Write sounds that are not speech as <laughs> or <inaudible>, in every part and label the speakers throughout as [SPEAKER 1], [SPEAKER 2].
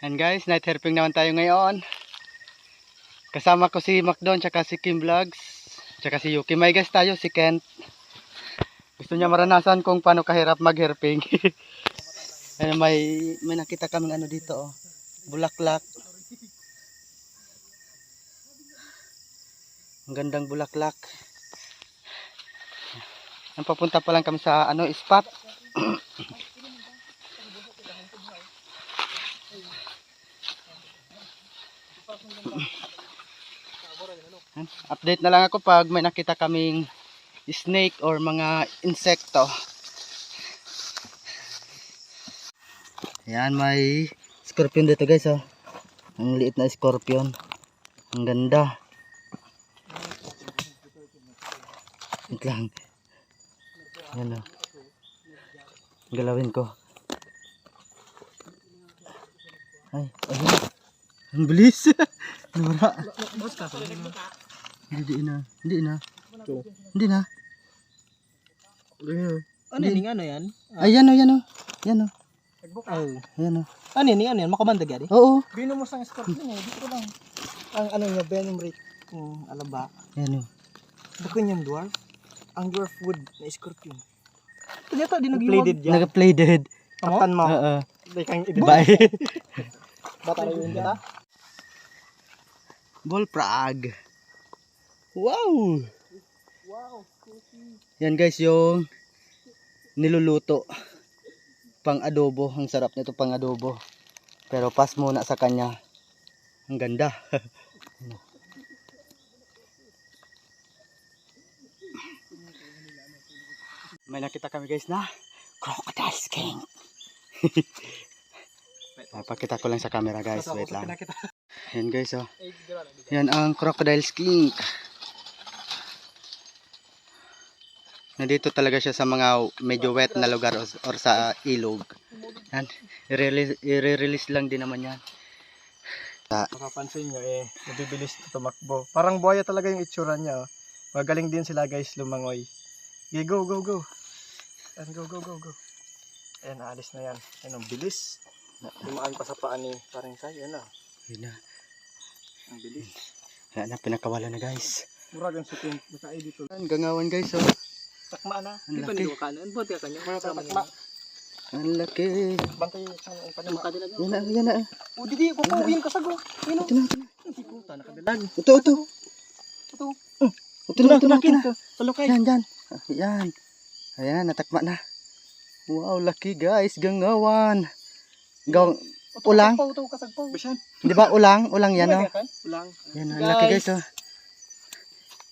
[SPEAKER 1] And guys, night herping naman tayo ngayon. Kasama ko si Macdon, tsaka si Kim Vlogs, tsaka si Yuki. May guest tayo, si Kent. Gusto niya maranasan kung paano kahirap mag-herping. <laughs> Ayun, may, may nakita kaming ano dito, oh. Bulaklak. Ang gandang bulaklak. Ang papunta pa lang kami sa ano spot. <clears throat> Update na lang ako pag may nakita kaming snake or mga insekto. Yan, may scorpion dito guys oh. Ang liit na scorpion. Ang ganda. Wait lang. Yan oh. Galawin ko. Ay, ayun. Ang bilis. <laughs> Nura. Hindi na. Hindi na. Hindi na.
[SPEAKER 2] Ano ning ano yan?
[SPEAKER 1] Ayan o, yan o. Yan o.
[SPEAKER 2] Oh.
[SPEAKER 1] Ayan o.
[SPEAKER 2] Ano ning ano yan? Makamanda gari?
[SPEAKER 1] Oo.
[SPEAKER 2] Bino mo sang scorpion eh, dito lang. Ang ano niya, venom rate kung alaba.
[SPEAKER 1] Ayan o.
[SPEAKER 2] Bukod yung dwarf. Ang dwarf wood na scorpion. Kanya di nag-iwag. Plated
[SPEAKER 1] Nag-play dead.
[SPEAKER 2] Kapan mo.
[SPEAKER 1] Oo. Bye.
[SPEAKER 2] Bata na yun kita.
[SPEAKER 1] Bullfrog. Wow.
[SPEAKER 2] Wow.
[SPEAKER 1] Yan guys yung niluluto. Pang adobo. Ang sarap nito pang adobo. Pero pas muna sa kanya. Ang ganda. <laughs> May nakita kami guys na crocodile skink. <laughs> Pakita ko lang sa camera guys. Wait lang. Yan guys oh. Yan ang crocodile skink. Nandito talaga siya sa mga medyo wet na lugar or, or sa ilog. Yan. I-release, i-release lang din naman yan.
[SPEAKER 2] Makapansin nyo eh, nabibilis na tumakbo. Parang buhaya talaga yung itsura niya. Oh. Magaling din sila guys lumangoy. Okay, go, go, go. And go, go, go, go. Ayan, aalis na yan. Ayan, ang bilis. Dumaan pa sa paa ni parang sa'yo. Na.
[SPEAKER 1] Yun na.
[SPEAKER 2] Ang bilis.
[SPEAKER 1] Wala na, pinakawala na guys.
[SPEAKER 2] Murag ang suking nakaay dito.
[SPEAKER 1] Yan, gangawan guys oh.
[SPEAKER 2] Takma na.
[SPEAKER 1] Ang laki.
[SPEAKER 2] ka. Ano ba tiya kanya? Takma.
[SPEAKER 1] Ang laki.
[SPEAKER 2] Bantay sa ang panama.
[SPEAKER 1] Yan na, yan na.
[SPEAKER 2] O, didi, kukuhin ka sa go. Ino.
[SPEAKER 1] Ito na, ito na.
[SPEAKER 2] Hindi puta, nakadalag.
[SPEAKER 1] Ito, ito.
[SPEAKER 2] Ito.
[SPEAKER 1] Ito na, ito na, ito na.
[SPEAKER 2] Talukay.
[SPEAKER 1] Yan, yan. Ah, Yan. Ayan, natakma na. Wow, laki guys. Gangawan. Gaw ulang?
[SPEAKER 2] Kasagpaw to, kasagpaw. Bisan.
[SPEAKER 1] Di ba ulang? Ulang yan oh.
[SPEAKER 2] Ulang.
[SPEAKER 1] Yan, ang laki guys oh.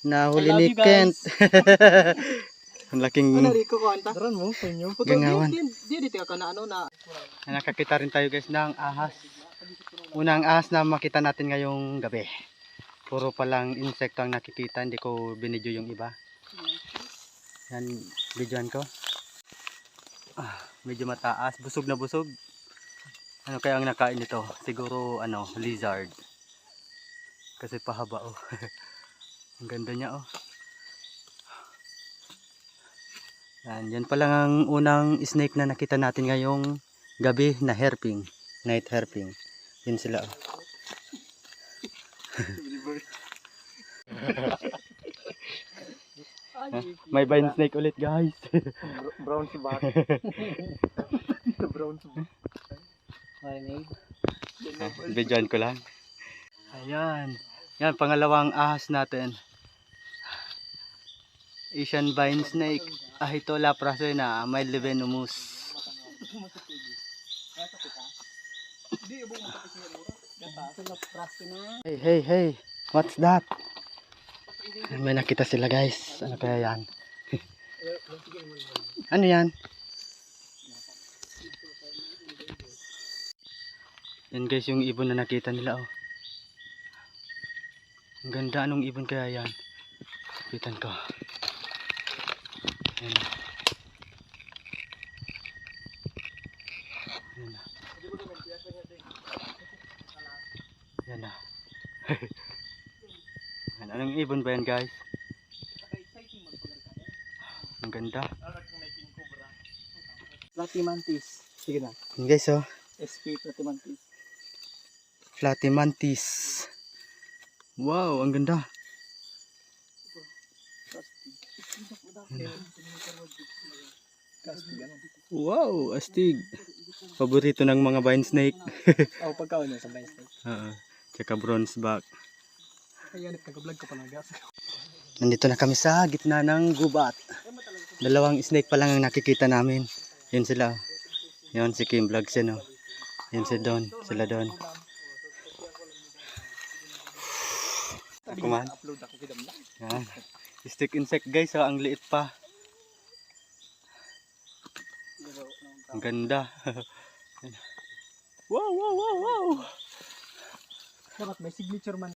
[SPEAKER 1] Nahuli ni. Kent. ang laking
[SPEAKER 2] Ano, Rico, kanta? Daran mo, panyo.
[SPEAKER 1] Gangawan.
[SPEAKER 2] Di, di, di, di, ka na ano na.
[SPEAKER 1] nakakita rin tayo guys ng ahas. Unang ahas na makita natin ngayong gabi. Puro palang insekto ang nakikita, hindi ko binidyo yung iba. Yan, videoan ko. Ah, medyo mataas, busog na busog. Ano kaya ang nakain nito? Siguro ano, lizard. Kasi pahaba oh. <laughs> ang ganda niya oh. Yan, yan pa lang ang unang snake na nakita natin ngayong gabi na herping, night herping. Yun sila. oh. May vine snake ulit guys.
[SPEAKER 2] Brown si Bak. <laughs> Brown si Bak.
[SPEAKER 1] Videoan ko lang. Ayan. Yan, pangalawang ahas natin. Asian vine snake. Ahitola prasena, may venomous. Hey, hey, hey. What's that? May nakita sila guys. Ano kaya yan? <laughs> ano yan? Yan guys yung ibon na nakita nila oh. Ang ganda anong ibon kaya yan? Kapitan ko. Yan. Yan na. Yan na. <laughs> Yan, anong ibon ba yan guys? Ang ganda.
[SPEAKER 2] Platy mantis. Sige na.
[SPEAKER 1] Guys oh.
[SPEAKER 2] SP platy mantis.
[SPEAKER 1] Flatimantis. Wow, ang ganda. Wow, astig. Paborito ng mga vine snake. <laughs>
[SPEAKER 2] Oh, pagkaon sa vine snake.
[SPEAKER 1] Oo. Tsaka bronze back.
[SPEAKER 2] Ayan, nagka-vlog ko pa ng gas.
[SPEAKER 1] Nandito na kami sa gitna ng gubat. Dalawang snake pa lang ang nakikita namin. Yun sila. Yun si Kim Vlogs yan oh. Yun si Don. Sila Don. Man.
[SPEAKER 2] Upload ako kidam lang.
[SPEAKER 1] Yan. Stick insect guys, oh, ang liit pa. Ang ganda. <laughs> wow, wow, wow, wow.
[SPEAKER 2] Dapat may signature man